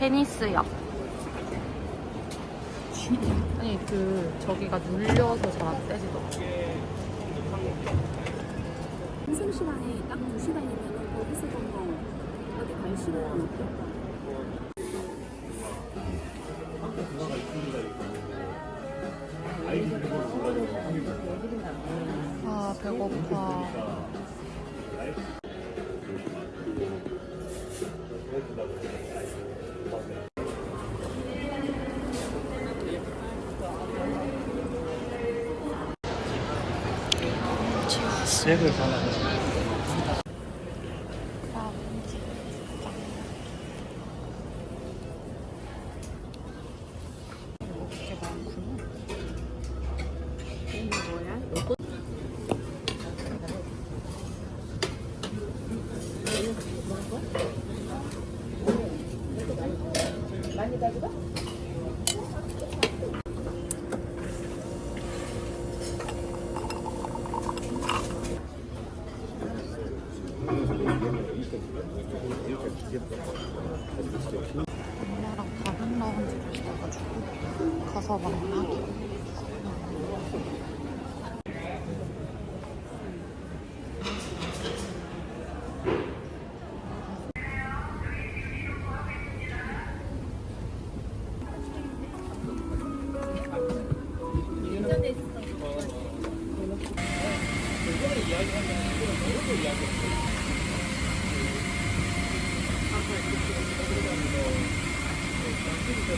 페니스역. 아니 그 저기가 눌려서 잘 안 떼지더라고. 한승 시간에 딱 2시간이면 거기서 보면 어디 갈 시간은 없겠다. 색을 발라.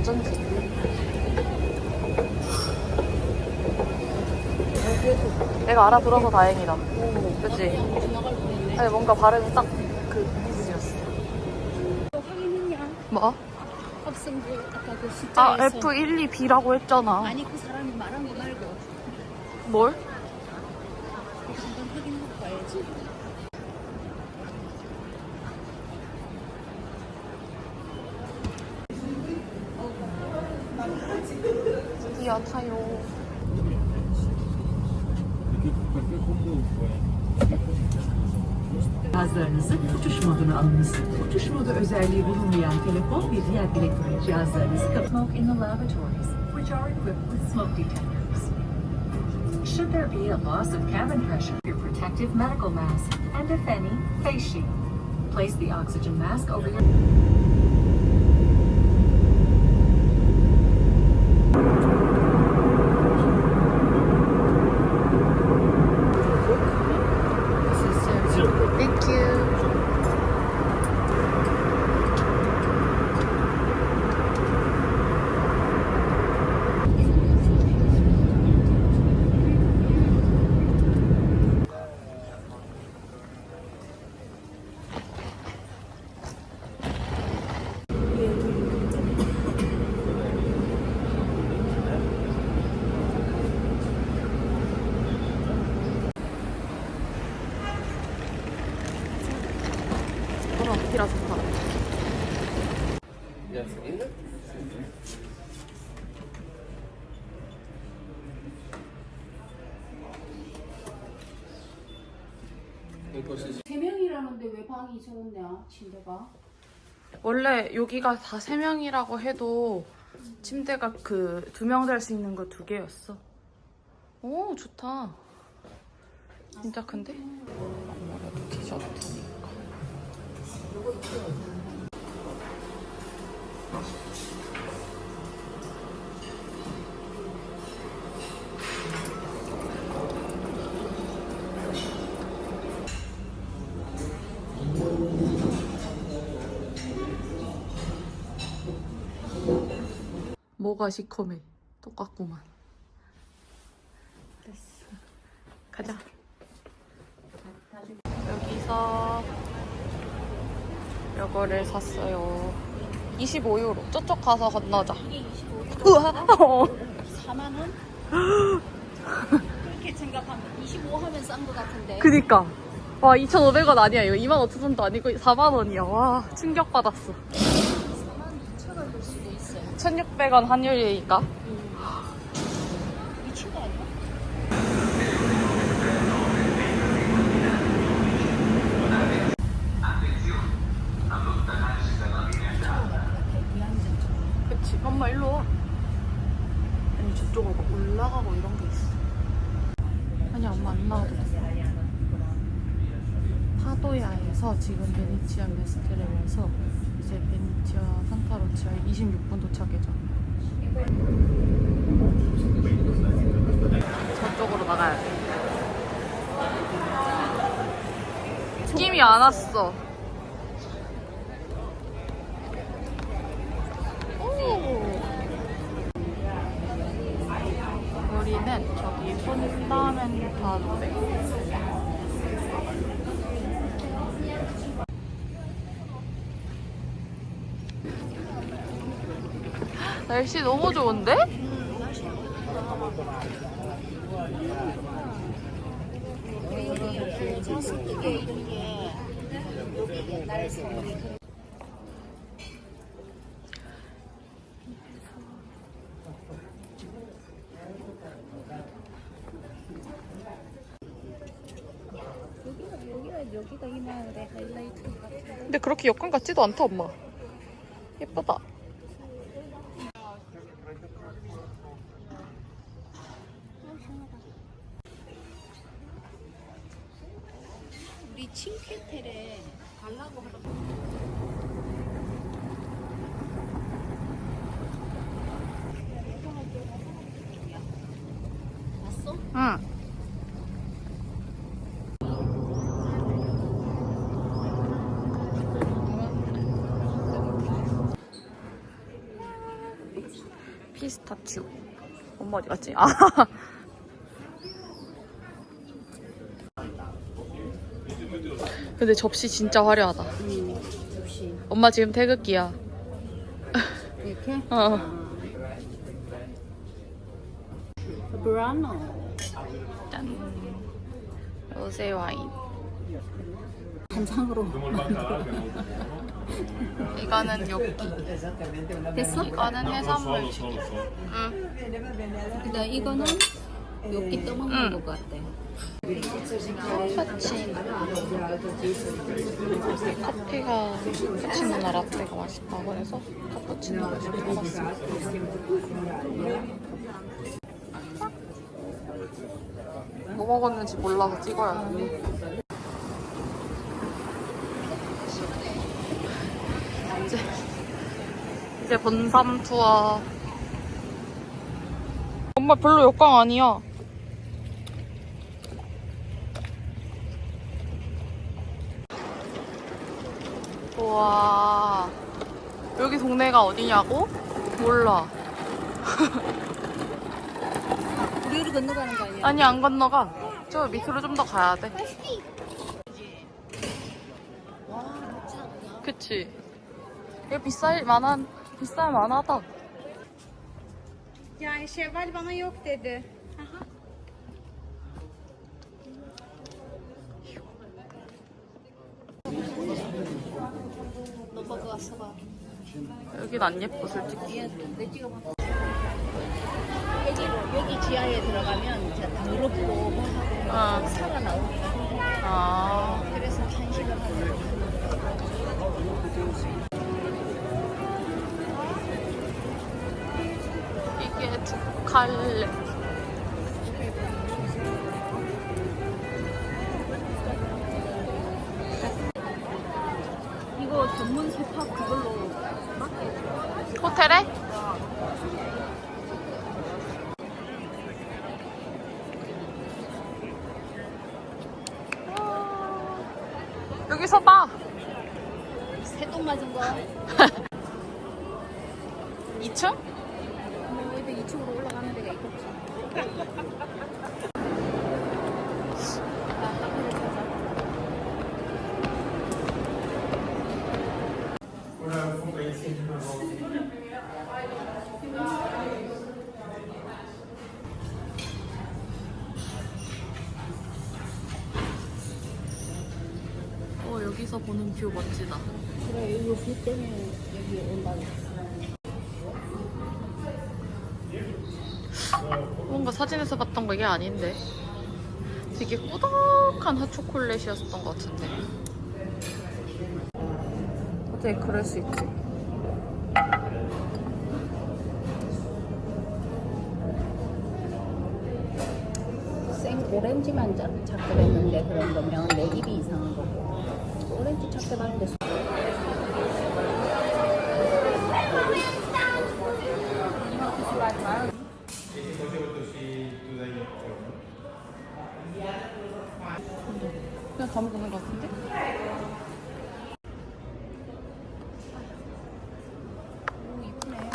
어쩐지. 내가 알아들어서 다행이다. 그치? 아니 뭔가 발음이 딱 그 이즈였어. 확인했냐? 뭐? 아까 그아 숫자에서 F12B라고 했잖아. 아니 그 사람이 말한 거 말고 뭘? 한번 확인하고 가야지. Cihazlarınızı uçuş moduna alınız. Uçuş modu özelliği bulunmayan telefon ve diğer elektronik cihazlarınızı kapatın. smoke in the lavatories, which are equipped with smoke detectors. Should there be a loss of cabin pressure, your protective medical mask, and if any, face shield. Place the oxygen mask over your 왜 방이 저런데야 침대가? 원래 여기가 다세 명이라고 해도 침대가 그 두 명 잘 수 있는 거 두 개였어. 오 좋다. 진짜 큰데? 아무래도 디저트니까. 뭐가 시커매? 똑같구만. 됐어. 가자. 여기서 요거를 샀어요. 25유로. 저쪽 가서 건너자. 우와. 어. 4만 원? 그렇게 생각하면 25 하면 싼 거 같은데. 그니까. 와, 2,500원 아니야. 이거 25,000원도 아니고 4만원이야. 와, 충격받았어. 4만 2천 원일 수도 있어요. 1,600원 환율이니까. 미친 거 아니야? 그치. 엄마 일로 와. 아니 저쪽으로 막 올라가고 이런 게 있어. 아니 엄마 안 나와도 돼. 파도야에서 지금 베네치아 메스트렐에서 이제 베네치아 산타로치아에 26분 도착 예정. 저쪽으로 나가야 돼. 느낌이 안 왔어. 우리는 저기 폰다멘타도에 날씨 너무 좋은데? 이게 이런 게 여기 옛날에 사람이 여기가 여기가 여기가 이 마을의 하 이라이트 같은데. 근데 그렇게 역관 같지도 않다 엄마 예쁘다 우리 칭케텔에 가려고 하던 봤어? 응 피스타치오 엄마 어디 갔지? 아 근데 접시 진짜 화려하다 응, 접시. 엄마 지금 태극기야 이렇게? 어 브라노. 짠. 로제 와인. 한 장으로. 이거는 요끼. 됐어? 이거는 해산물 튀김. 응. 근데 이거는 여기 떠먹는 응. 것 같아. 카푸치노. 커피가 카푸치노나 라떼가 맛있다고 해서 카푸치노를 먹었어. 뭐 먹었는지 몰라서 찍어야 돼. 이제 이제 본섬 투어. 엄마 별로 역광 아니야. 와. 여기 동네가 어디냐고? 몰라. 우리로 건너가는 거 아니야? 아니, 안 건너가. 저 밑으로 좀 더 가야 돼. 그치. 여기 비쌀 만한, 비쌀 만하다. Yani Şevval bana yok dedi. 여긴 안 예뻐 솔직히. 여기로 여기 지하에 들어가면 이제 무릎으로 뭐 하고 아. 살아 나오고 아. 그래서 탄식을 하는 이게 두 칼레. 여기서 봐. 새똥 맞은 거. 2층? 뭐 애들 2층으로 올라가는 데가 있겠지. 여기서 보는 뷰 멋지다. 그래 이거 뷰 때문에 여기 온다. 뭔가 사진에서 봤던 거 이게 아닌데. 되게 꾸덕한 핫초콜릿이었던 것 같은데. 어떻게 그럴 수 있지? 생 오렌지만 자- 찾게 됐는데 그런 거면 내 입이 이상한 거고 오렌지 찾게 봤는데 수- 그냥 가면 되는 것 같은데? 오 이쁘네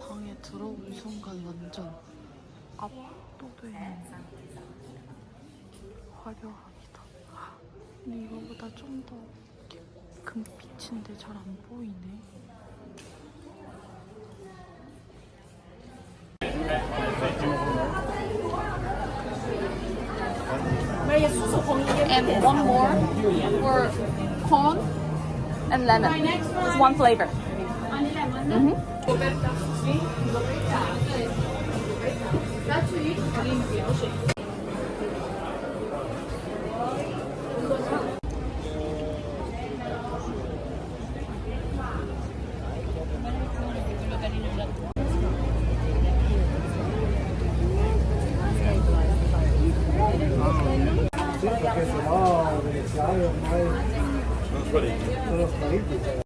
방에 들어온 순간 완전 압도되는 화려함이다. 근데 이거보다 좀 더 금빛인데 잘 안 보이네. and one more for corn and lemon. It's one flavor. Porque se no, beneficiario, no hay... Son los políticos.